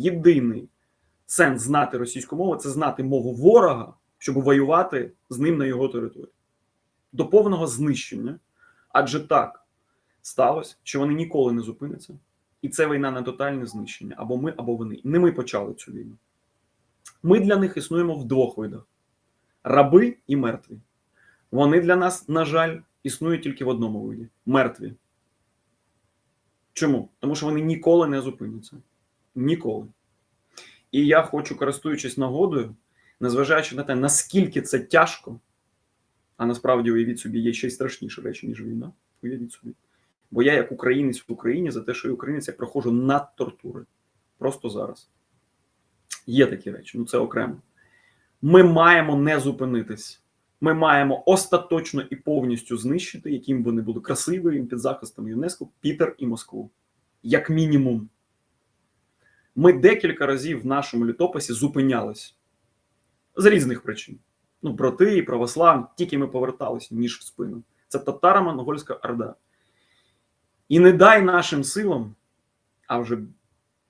єдиний сенс знати російську мову це знати мову ворога, щоб воювати з ним на його території. До повного знищення. Адже так сталося, що вони ніколи не зупиняться. І це війна на тотальне знищення. Або ми, або вони. Не ми почали цю війну. Ми для них існуємо в двох видах: раби і мертві. Вони для нас, на жаль, існують тільки в одному виді мертві. Чому? Тому що вони ніколи не зупиняться. Ніколи. І я хочу, користуючись нагодою, незважаючи на те, наскільки це тяжко, а насправді уявіть собі, є ще й страшніші речі, ніж війна. Уявіть собі. Бо я, як українець в Україні, за те, що я українець, я проходжу над тортури. Просто зараз. Є такі речі, ну це окремо. Ми маємо не зупинитись. Ми маємо остаточно і повністю знищити, яким вони були красиві під захистом ЮНЕСКО, Пітер і Москву. Як мінімум. Ми декілька разів в нашому літописі зупинялись з різних причин. Ну, брати і православні, тільки ми поверталися ніж в спину. Це татаро-монгольська орда. І не дай нашим силам, а вже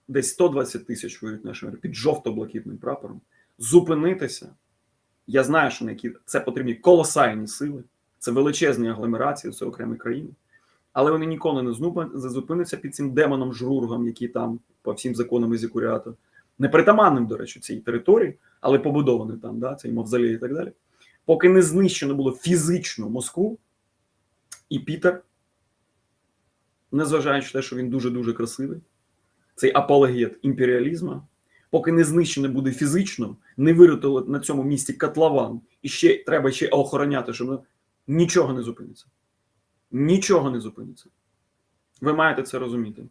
десь 120 тисяч воюють нашими під жовто-блакитним прапором, зупинитися. Я знаю, що на які це потрібні колосальні сили, це величезні агломерації, це окремі країни. Але вони ніколи не зупиняться під цим демоном жрургом, який там по всім законам Ізікуріату, непритаманним, до речі, цій території, але побудований там, да, цей мавзолей і так далі. Поки не знищено було фізично Москву і Пітер, незважаючи на те, що він дуже-дуже красивий, цей апологет імперіалізму, поки не знищено буде фізично, не вирятували на цьому місці котлован, і ще треба ще охороняти, щоб нічого не зупиниться. Нічого не зупиниться. Ви маєте це розуміти.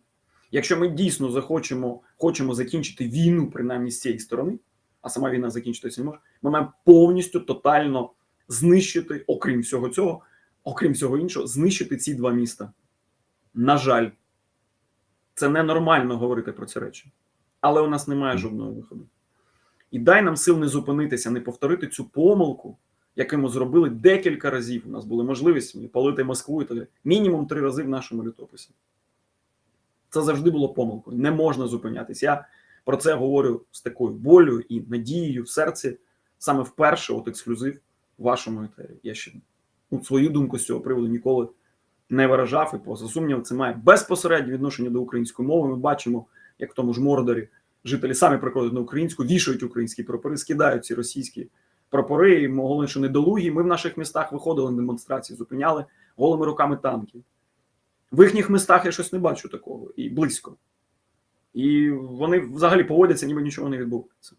Якщо ми дійсно захочемо хочемо закінчити війну, принаймні з цієї сторони, а сама війна закінчитися не може, ми маємо повністю тотально знищити, окрім всього цього, окрім всього іншого, знищити ці два міста. На жаль, це ненормально говорити про ці речі. Але у нас немає жодного виходу. І дай нам сил не зупинитися, не повторити цю помилку, яку ми зробили декілька разів. У нас були можливості палити Москву і так. Мінімум три рази в нашому літописі. Це завжди було помилкою. Не можна зупинятись. Я про це говорю з такою болю і надією в серці саме вперше, от ексклюзив вашому етері. Я ще ну, свою думку з цього приводу ніколи не виражав, і поза сумнівом, це має безпосереднє відношення до української мови. Ми бачимо, як в тому ж Мордорі жителі самі приходять на українську, вішають українські прапори, скидають ці російські прапори, і могли, що недолугі. Ми в наших містах виходили на демонстрації, зупиняли голими руками танки. В їхніх містах я щось не бачу такого і близько. І вони взагалі поводяться, ніби нічого не відбувається.